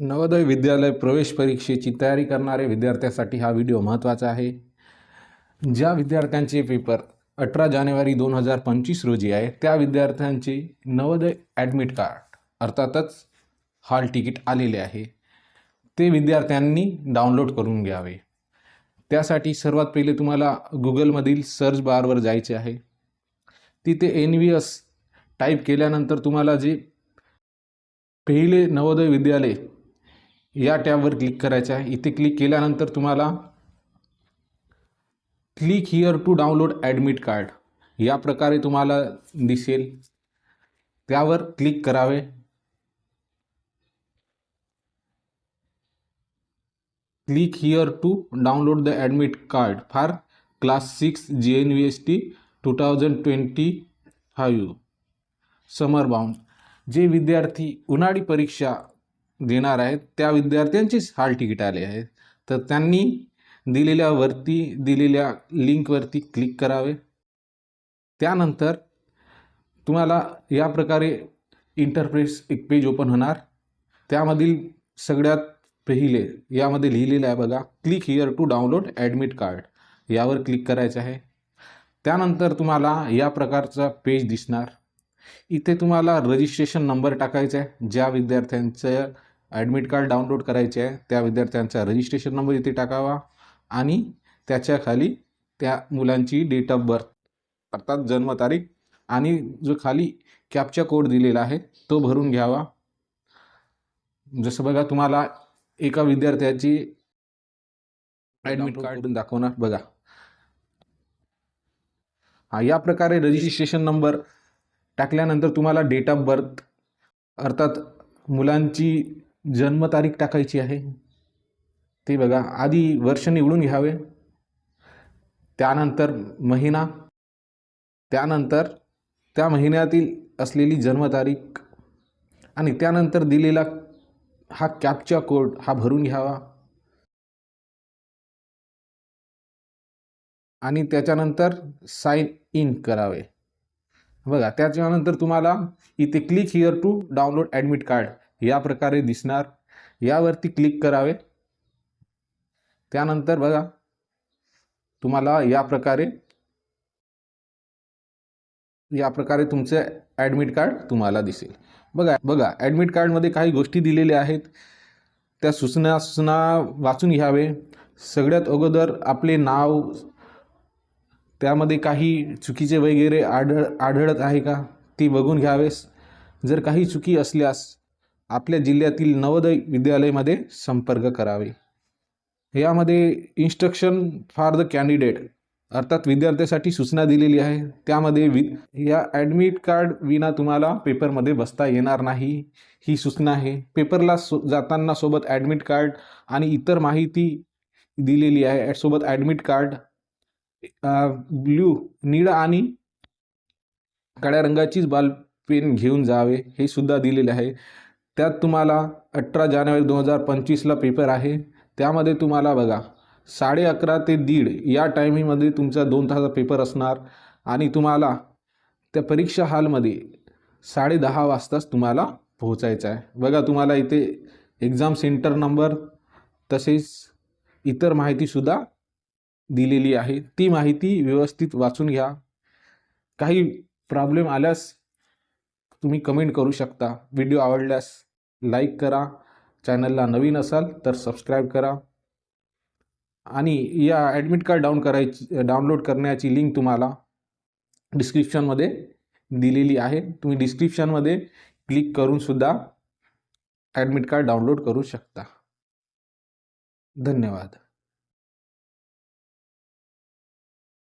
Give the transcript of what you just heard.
नवोदय विद्यालय प्रवेश परीक्षेची तयारी करणाऱ्या विद्यार्थ्यांसाठी हा व्हिडिओ महत्त्वाचा आहे. ज्या विद्यार्थ्यांचे पेपर अठरा जानेवारी दोन हजार पंचवीस रोजी आहे त्या विद्यार्थ्यांचे नवोदय ॲडमिट कार्ड अर्थातच हॉल तिकीट आलेले आहे. ते विद्यार्थ्यांनी डाउनलोड करून घ्यावे. त्यासाठी सर्वात पहिले तुम्हाला गुगलमधील सर्च बारवर जायचे आहे. तिथे एन व्ही एस टाईप केल्यानंतर तुम्हाला जे पहिले नवोदय विद्यालय या टॅबवर क्लिक करायचं आहे. इथे क्लिक केल्यानंतर तुम्हाला click here to download admit card या प्रकारे तुम्हाला दिसेल. त्यावर क्लिक करावे. Click here to download the admit card for class six G N V S T two thousand twenty five summer bound जे विद्यार्थी उन्हाळी परीक्षा देणार आहेत. त्या विद्यार्थ्यांचीच हाल तिकीट आले आहेत. तर त्यांनी दिलेल्या वरती दिलेल्या लिंकवरती क्लिक करावे. त्यानंतर तुम्हाला या प्रकारे इंटरप्रेस एक पेज ओपन होणार. त्यामधील सगळ्यात पहिले यामध्ये लिहिलेलं आहे बघा click here to download admit card यावर क्लिक करायचं आहे. त्यानंतर तुम्हाला या प्रकारचा पेज दिसणार. इथे तुम्हाला रजिस्ट्रेशन नंबर टाकायचा आहे. ज्या विद्यार्थ्यांचं ॲडमिट कार्ड डाउनलोड करायचे आहे त्या विद्यार्थ्यांचा रजिस्ट्रेशन नंबर इथे टाकावा आणि त्याच्याखाली त्या मुलांची डेट ऑफ बर्थ अर्थात जन्मतारीख आणि जो खाली कॅपचा कोड दिलेला आहे तो भरून घ्यावा. जसं बघा तुम्हाला एका विद्यार्थ्याची ॲडमिट कार्ड दाखवणार बघा. हा या प्रकारे रजिस्ट्रेशन नंबर टाकल्यानंतर तुम्हाला डेट ऑफ बर्थ अर्थात मुलांची जन्मतारीख टाकायची आहे. ते बघा आधी वर्ष निवडून घ्यावे. त्यानंतर महिना. त्यानंतर त्या महिन्यातील असलेली जन्मतारीख आणि त्यानंतर दिलेला हा कॅपचा कोड हा भरून घ्यावा. आणि त्याच्यानंतर साइन इन करावे. बघा त्याच्यानंतर तुम्हाला इथे click here to download admit card या प्रकारे दिसणार. यावरती क्लिक करावे. त्यानंतर बघा तुम्हाला या प्रकारे या प्रकारे तुमचे ॲडमिट कार्ड तुम्हाला दिसेल. बघा बघा ॲडमिट कार्डमध्ये काही गोष्टी दिलेल्या आहेत. त्या सूचना सूचना वाचून घ्यावे. सगळ्यात अगोदर आपले नाव त्यामध्ये काही चुकीचे वगैरे आढळ आढळत आहे का ती बघून घ्यावेस. जर काही चुकी असल्यास आपल्या जिल्ह्यातील नवोदय विद्यालयमध्ये संपर्क करावे. यामध्ये इन्स्ट्रक्शन फॉर द कॅन्डिडेट अर्थात विद्यार्थ्यासाठी सूचना दिलेली आहे. त्यामध्ये वि या ॲडमिट कार्ड विना तुम्हाला पेपरमध्ये बसता येणार नाही. ही सूचना आहे. पेपरला सो जाताना सोबत ॲडमिट कार्ड आणि इतर माहिती दिलेली आहे. सोबत ॲडमिट कार्ड ब्ल्यू निळा आणि काळ्या रंगाचीच बाल पेन घेऊन जावे. हे सुद्धा दिलेले आहे. त्यात तुम्हाला अठरा जानेवारी दोन हजार पंचवीसला पेपर आहे. त्यामध्ये तुम्हाला बघा साडे अकरा ते दीड या टायमिंगमध्ये तुमचा दोन तासाचा पेपर असणार आणि तुम्हाला त्या परीक्षा हॉलमध्ये साडे दहा वाजताच तुम्हाला पोहोचायचं आहे. बघा तुम्हाला इथे एक्झाम सेंटर नंबर तसेच इतर माहितीसुद्धा दिलेली आहे. ती माहिती व्यवस्थित वाचून घ्या. काही प्रॉब्लेम आल्यास तुम्ही कमेंट करू शकता. व्हिडिओ आवडल्यास लाईक करा. चॅनलला नवीन असाल तर सबस्क्राईब करा. आणि या ॲडमिट कार्ड डाऊन करायची डाउनलोड करण्याची लिंक तुम्हाला डिस्क्रिप्शनमध्ये दिलेली आहे. तुम्ही डिस्क्रिप्शनमध्ये क्लिक करूनसुद्धा ॲडमिट कार्ड डाउनलोड करू शकता. धन्यवाद.